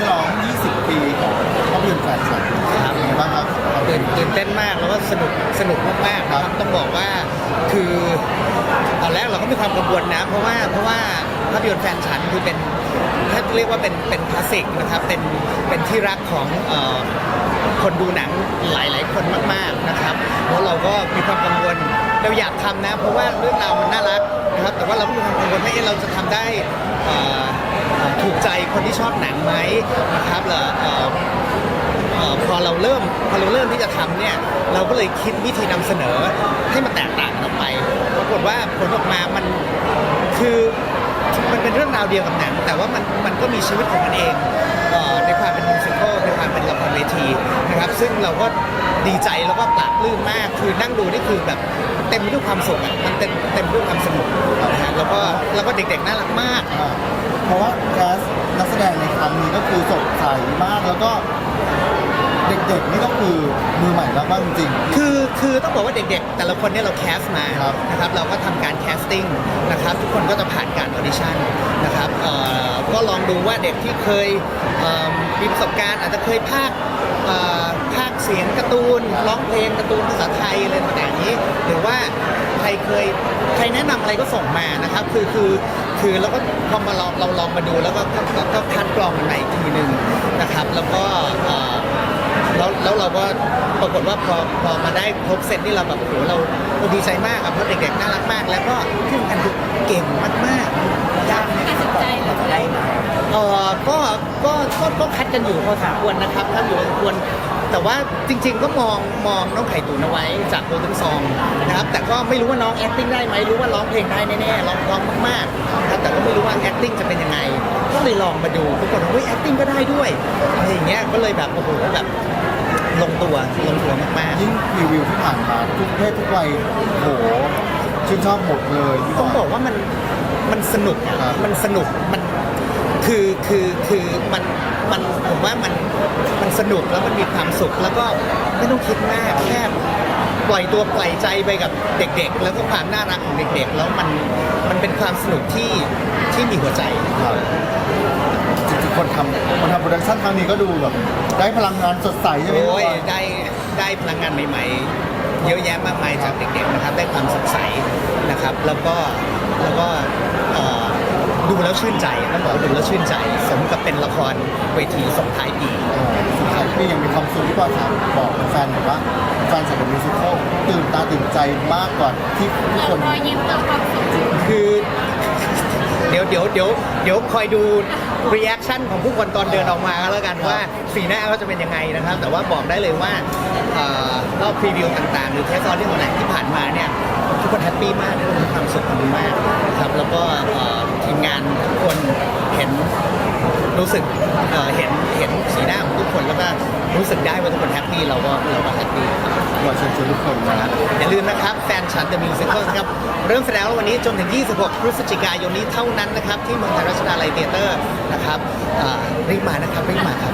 ฉลอง 20 ปีของภาพยนตร์แฟนฉันเป็นไงบ้างครับตื่นตื่นเต้นมากแล้วก็สนุกสนุกมากๆนะครับต้องบอกว่าคือตอนแรกเราก็มีความกังวลนะ เพราะว่าเพราะว่าภาพยนตร์แฟนฉันคือเป็นถ้าเรียกว่าเป็นเป็นคลาสสิกนะครับเป็นเป็นที่รักของเอ่อ คนดูหนังหลายๆ คนมากๆนะครับแล้วเราก็มีความกังวลเราอยากทำนะ เพราะว่าเรื่องราวมันน่ารักนะครับแต่ว่าเราก็มีความกังวลว่าเอ๊ะเราจะทำได้เอ่อถูกใจคนที่ชอบหนังไหมนะครับแล้วเอ่อ เอ่อพอเราเริ่มพอเราเริ่มที่จะทำเนี่ยเราก็เลยคิดวิธีนำเสนอให้มันแตกต่างกันออกไปปรากฏว่าผลออกมามันคือมันเป็นเรื่องราวเดียวกับหนัง แต่ว่ามันมันก็มีชีวิตของมันเอง เป็นละครเวทีนะครับ ซึ่งเราก็ดีใจแล้วก็ปลาบปลื้มมาก คือนั่งดูนี่คือแบบเต็มไปด้วยความสุขอะมันเต็มเต็มไปด้วยความสนุกนะฮะแล้วก็แล้วก็เด็กๆน่ารักมากอ่าเพราะว่าแคสนักแสดงในครั้งนี้ก็คือสดใสมากแล้วก็เด็กๆนี่ก็คือมือใหม่แล้วบ้างจริง คือคือต้องบอกว่าเด็กๆ แต่ละคนเนี่ยเราแคสมาครับนะครับเราก็ทำการแคสติ้งนะครับทุกคนก็จะผ่านการออดิชั่นนะครับเอ่อ ก็ลองดูว่าเด็กที่เคยมีประสบการณ์อาจจะเคยพากย์เอ่อพากเสียงการ์ตูนร้องเพลงการ์ตูนภาษาไทยอะไรต่างๆนี้ หรือว่าใครเคยใครแนะนำอะไรก็ส่งมานะครับคือคือคือแล้วก็พอมาลองเราลองมาดูแล้วก็ก็ก็ก็คัดกรองมันมาอีกทีหนึ่งนะครับ แล้วก็แล้วแล้วเราก็ปรากฏว่าพอพอมาได้ครบเซตนี่เราแบบโหเราดีใจมากอะเพราะเด็กๆน่ารักมาก แล้วก็ที่สำคัญคือเก่งมาก เออก็ก็ก็ก็คัดกันอยู่พอสมควรนะครับคัดอยู่พอสมควร แต่ว่าจริง ๆ ก็มองมองน้องไข่ตุ๋นเอาไว้จากโกลเด้นซองนะครับ แต่ก็ไม่รู้ว่าน้อง acting ได้ไหมรู้ว่าร้องเพลงได้แน่ๆร้องร้องมากๆนะครับแต่ก็ไม่รู้ว่า acting จะเป็นยังไง ก็เลยลองมาดูปรากฏว่าเฮ้ย acting ก็ได้ด้วยอะไรอย่างเงี้ยก็เลยแบบโอ้โหแบบลงตัวลงตัวมากๆ ยิ่งรีวิวที่ผ่านมาทุกเพศทุกวัยโอ้โหชื่นชอบหมดเลยพี่บต้องบออกกว่ามันมันสนุกอะครับ มันสนุกมัน คือคือคือมันมันผมว่ามันมันสนุกแล้วมันมีความสุขแล้วก็ไม่ต้องคิดมากแค่ปล่อยตัวปล่อยใจไปกับเด็กๆ แล้วก็ความน่ารักของเด็กๆ แล้วมันมันเป็นความสนุกที่ที่มีหัวใจครับจริงๆคนทำคนทำโปรดักชั่นครั้งนี้ก็ดูแบบได้พลังงานสดใสใช่ไหมพี่บโอ้อยยได้ได้พลังงานใหม่ๆ เยอะแยะมากมายจากเด็กๆนะครับได้ความสดใสนะครับ แล้วก็แล้วก็เอ่อ ดูแล้วชื่นใจต้องบอกว่าดูแล้วชื่นใจ สมกับเป็นละครเวทีส่งท้ายปี สุดท้ายพี่ยังมีความสุขที่บอยถามบอกแฟนๆว่าแฟนสับมิวสิควลตื่นตาตื่นใจมากกว่าที่ทุกเติคมนรอยยิ้มเติมความสุขคือเดี๋ยวเดี๋ยวเดี๋ยวเดี๋ยวคอยดู reaction ของผู้คนตอนเดินออกมาก็แล้วกันว่าสีหน้าเขาจะเป็นยังไงนะครับ แต่ว่าบอกได้เลยว่าเอ่อรอบพรีวิวต่างๆ หรือเทสซอนที่ของไหนที่ผ่านมาเนี่ยทุกคนแฮปปี้มากทุกคนมีความสุขกันมากนะครับแล้วก็เอ่อทีมงานทุกคนเห็น รู้สึกเอ่อเห็นเห็นสีหน้าของทุกคนแล้วก็รู้สึกได้ว่าทุกคนแฮปปี้เราก็เราก็แฮปปี้ครับบอยเชิญชวนทุกคนนะอย่าลืมนะครับแฟนฉัน The Musical นะครับเริ่มแสดงแล้ววันนี้จนถึง 26 พฤศจิกายนนี้เท่านั้นนะครับที่เมืองไทยรัชดาลัยเตียเตอร์นะครับอ่ารีบมานะครับรีบมาครับ